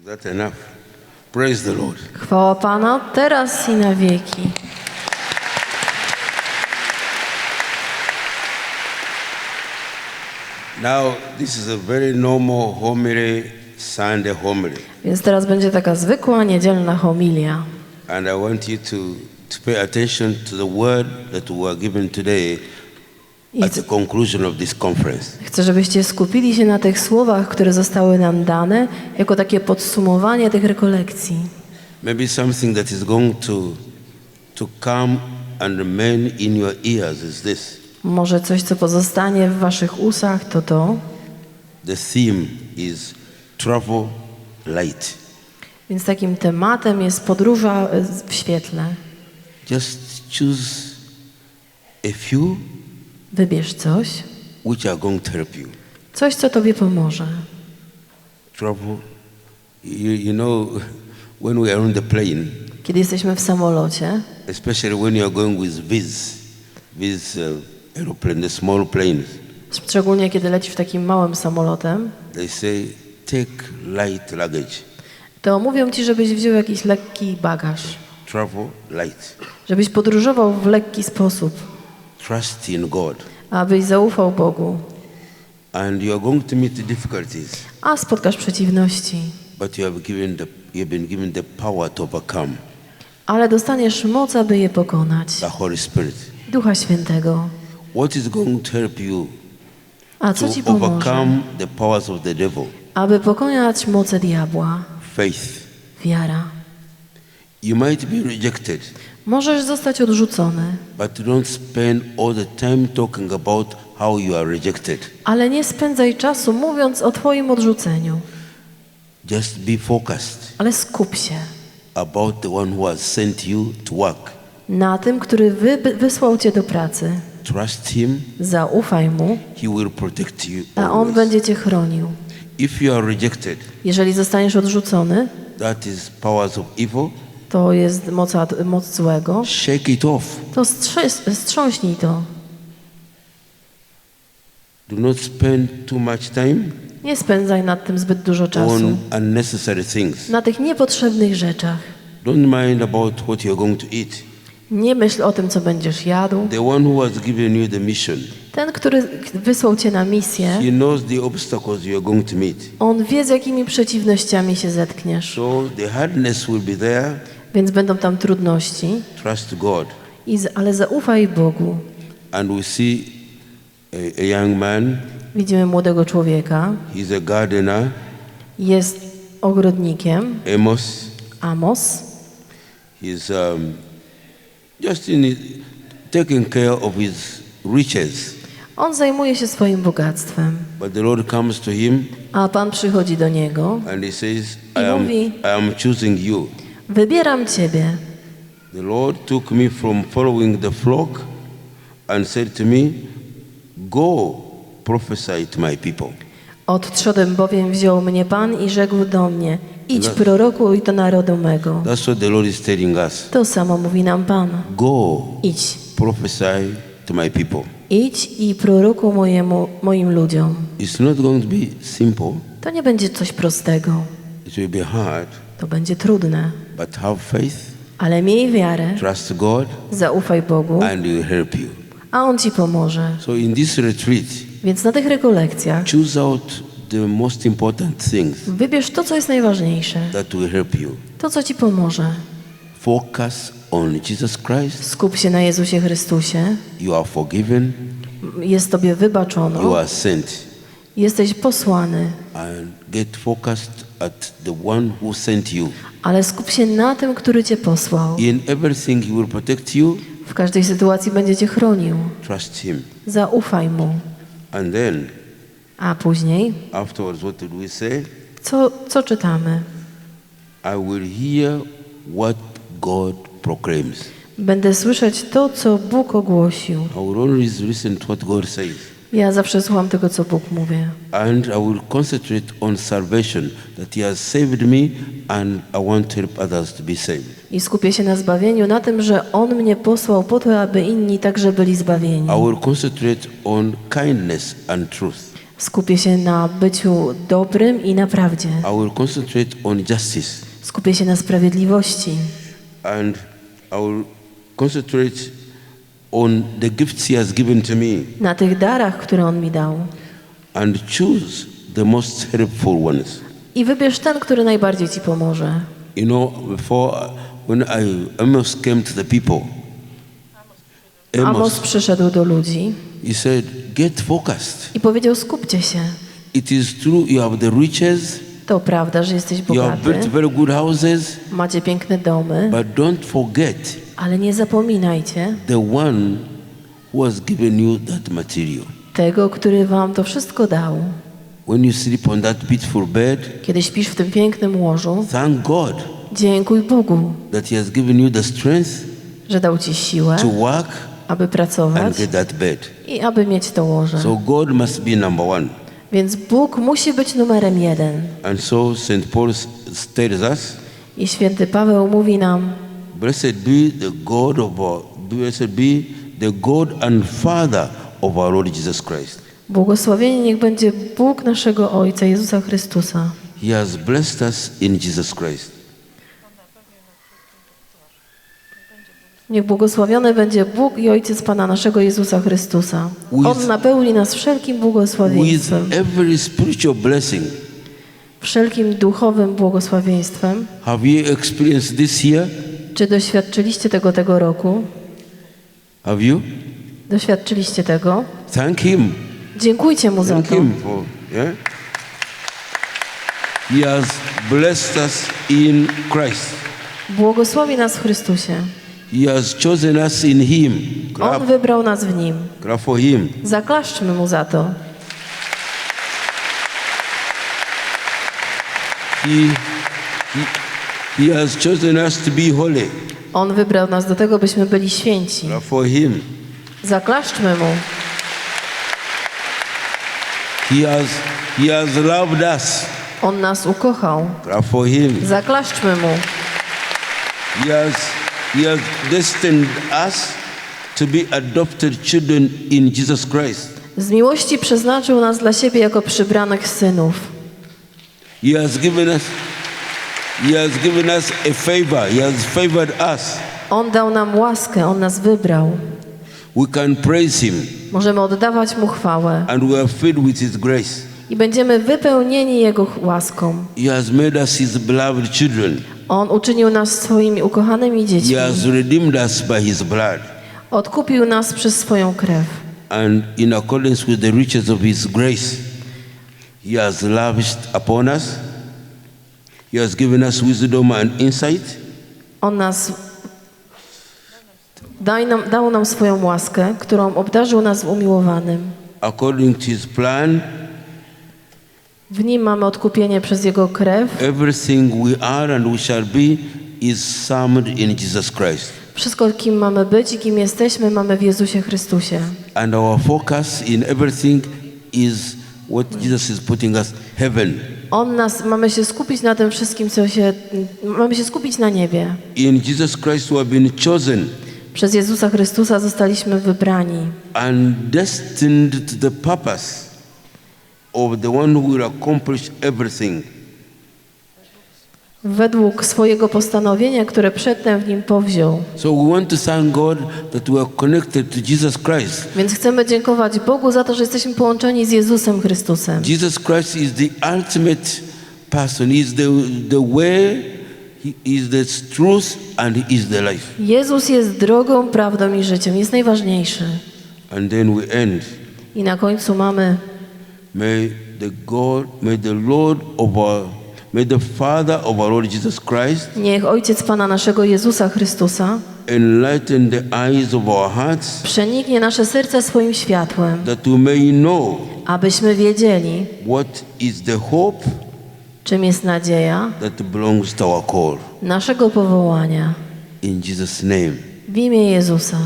Is that enough? Praise the Lord. Chwała Pana, teraz i na wieki. Now, this is a very normal homily, Sunday homily. Więc teraz będzie taka zwykła niedzielna homilia. And I want you to, to pay attention to the word that we are given today at the conclusion of this conference. chcę, żebyście skupili się na tych słowach, które zostały nam dane, jako takie podsumowanie tych rekolekcji. Maybe something that is going to, to come and remain in your ears is this. Może coś, co pozostanie w waszych usach, to to. The theme is travel light. Więc takim tematem jest podróża w świetle. Just choose a few Wybierz coś, which are going to help you. coś, co tobie pomoże. Travel. You, you know, when we are on the plane, Kiedy jesteśmy w samolocie, especially when you are going with Viz, Viz uh, aeroplane, the small planes, szczególnie kiedy lecisz takim małym samolotem, they say take light luggage, to mówią ci, żebyś wziął jakiś lekki bagaż, travel light, żebyś podróżował w lekki sposób, trust in God, abyś zaufał Bogu, and you are going to meet difficulties, a spotkasz przeciwności, but you have given the you have been given the power to overcome ale dostaniesz moc, aby je pokonać. the Holy Spirit. Ducha Świętego. What is going to help you A co to ci pomoże? overcome the powers of the devil? Aby pokonać moce diabła. Faith. Wiara. You might be rejected, Możesz zostać odrzucony, but don't spend all the time talking about how you are rejected. ale nie spędzaj czasu mówiąc o Twoim odrzuceniu, Just be focused ale skup się about the one who has sent you to work. na tym, który wy, wysłał Cię do pracy. Trust him, Zaufaj Mu, he will protect you. a On będzie Cię chronił. If you are rejected, Jeżeli zostaniesz odrzucony, that is powers of evil, to jest moc, moc złego, shake it off. to strząśnij to. Do not spend too much time Nie spędzaj nad tym zbyt dużo czasu. on unnecessary things. Na tych niepotrzebnych rzeczach. Don't mind about what you're going to eat. Nie myśl o tym, co będziesz jadł. The one who has given you the mission, Ten, który wysłał cię na misję, he knows the obstacles you're going to meet. on wie, z jakimi przeciwnościami się zetkniesz. So the hardness will be there. Więc będą tam trudności, Trust God. i ale zaufaj Bogu. And we see a, a young man, Widzimy młodego człowieka, he's a gardener, jest ogrodnikiem, Amos. Amos. He's um, just in it, taking care of his riches. On zajmuje się swoim bogactwem, But the Lord comes to him a Pan przychodzi do niego. and he says, I I am, mówi- I am choosing you. Wybieram ciebie. The Lord took me from following the flock and said to me, Go prophesy to my people. Bowiem wziął mnie Pan i rzekł do mnie, idź No. prorokuj do narodu mego. That's what the Lord is telling us. To samo mówi nam Pan. Go Idź, prophesy to my people. idź i prorokuj mojemu, moim ludziom. It's not going to be simple, To nie będzie coś prostego, it will be hard, to będzie trudne, but have faith, ale miej wiarę, trust God, zaufaj Bogu, and He will help you. a On ci pomoże. So in this retreat, Więc na tych rekolekcjach choose out the most important things wybierz to, co jest najważniejsze, that will help you. to, co ci pomoże. Focus on Jesus Christ. Skup się na Jezusie Chrystusie, You are forgiven. jest tobie You wybaczono, are sent. jesteś posłany, And get focused at the one who sent you. ale skup się na tym, który cię posłał. In everything, He will protect you. W każdej sytuacji będzie cię chronił. Trust Him. Zaufaj Mu. And then, A później, afterwards, what did we say? co, co czytamy? I will hear what God proclaims. Będę słyszeć to, co Bóg ogłosił. I will always listen to what God says. Ja zawsze słucham tego, co Bóg mówi. And I will concentrate on salvation, that He has saved me, and I want to help others to be saved. I skupię się na zbawieniu, na tym, że On mnie posłał po to, aby inni także byli zbawieni. I will concentrate on kindness and truth. Skupię się na byciu dobrym i na prawdzie. I will concentrate on justice. Skupię się na sprawiedliwości. And I will concentrate on the gifts He has given to me Na tych darach, które On mi dał. and choose the most helpful ones. I wybierz ten, który najbardziej Ci pomoże. You know, before, when I Amos came to the people, Amos Amos, przyszedł do ludzi he said, get focused. i powiedział: Skupcie się. It is true you have the riches, To prawda, że jesteś you have built bogaty, very good houses, macie piękne domy, but don't forget ale nie zapominajcie the one who has given you that material. tego, który Wam to wszystko dał. When you sleep on that beautiful bed, Kiedy śpisz w tym pięknym łożu, thank God dziękuj Bogu, that He has given you the strength że dał Ci siłę, to work aby and pracować get that bed. i aby mieć to łoże. So God must be number one. Więc Bóg musi być numerem jeden. And so St. Paul s- tells us, I święty Paweł mówi nam, Blessed be the God of our, blessed be the God and Father of our Lord Jesus Christ. błogosławienie niech będzie Bóg naszego Ojca Jezusa Chrystusa. He has blessed us in Jesus Christ. Niech błogosławiony będzie Bóg i Ojciec Pana naszego Jezusa Chrystusa. On napełni nas wszelkim With błogosławieństwem, every spiritual blessing. wszelkim duchowym błogosławieństwem. Have you experienced this year? Czy doświadczyliście tego tego roku? Have you? Doświadczyliście tego? Thank Him. Dziękujcie Mu za Thank to. Him for, yeah? He has blessed us in Christ. Błogosławi nas w Chrystusie. He has chosen us in Him. On Clap, wybrał nas w Nim. clap for Him. Zaklaszczmy Mu za to. He, he, he has chosen us to be holy. On wybrał nas do tego, byśmy byli święci. For Him. Zaklaszczmy Mu. He has, he has loved us. On nas ukochał. For Him. Zaklaszczmy Mu. He has, he has destined us to be adopted children in Jesus Christ. Z miłości przeznaczył nas dla siebie jako przybranych synów. He has given us He has given us a favor. He has favored us. On dał nam łaskę, On nas wybrał. We can praise Him Możemy oddawać Mu chwałę and we are filled with His grace. i będziemy wypełnieni Jego łaską. He has made us His beloved children. On uczynił nas swoimi ukochanymi He dziećmi. has redeemed us by His blood. Odkupił nas przez swoją krew. And in accordance with the riches of His grace, He has lavished upon us. He has given us wisdom and insight. On nas daj nam, dał nam swoją łaskę, którą obdarzył nas umiłowanym. According to His plan, W nim mamy odkupienie przez Jego krew. everything we are and we shall be is summed in Jesus Christ. Wszystko, kim mamy być i kim jesteśmy, mamy w Jezusie Chrystusie. And our focus in everything is what Jesus is putting us heaven. On nas, mamy się skupić na tym wszystkim, co się, mamy się skupić na niebie. In Jesus Christ, we have been chosen Przez Jezusa Chrystusa zostaliśmy wybrani and destined to the purpose of the one who will accomplish everything. Według swojego postanowienia, które przedtem w nim powziął. So we want to thank God that we are connected to Jesus Christ. Więc chcemy dziękować Bogu za to, że jesteśmy połączeni z Jezusem Chrystusem. Jesus Christ is the ultimate person. He is the, the way, He is the truth, and He is the life. Jezus jest drogą, prawdą i życiem. Jest najważniejszy. And then we end. I na końcu mamy May the God, may the Lord of our, may the Father of our Lord Jesus Christ Niech Ojciec Pana naszego Jezusa Chrystusa enlighten the eyes of our hearts przeniknie nasze serca swoim światłem, that we may know abyśmy wiedzieli, what is the hope czym jest nadzieja that belongs to our call. naszego powołania. In Jesus' name, W imię Jezusa.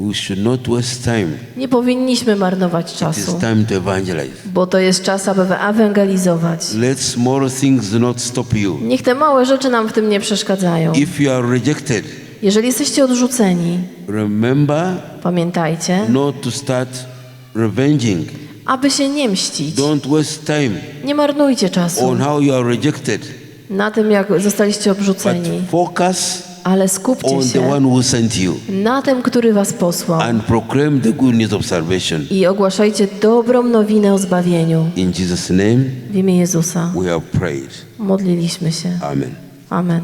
We should not waste time. Nie powinniśmy marnować It is czasu, time to evangelize. bo to jest czas, aby ewangelizować. Let small things not stop you. Niech te małe rzeczy nam w tym nie przeszkadzają. If you are rejected, Jeżeli jesteście odrzuceni, pamiętajcie, not to start revenging. aby się nie mścić. Don't waste time Nie marnujcie czasu on how you are rejected, na tym, jak zostaliście but obrzuceni, focus ale skupcie on the się one who sent you na tym, który was posłał and proclaim the good news of salvation. i ogłaszajcie dobrą nowinę o zbawieniu. In Jesus' name, W imię Jezusa we have prayed. modliliśmy się. Amen. Amen.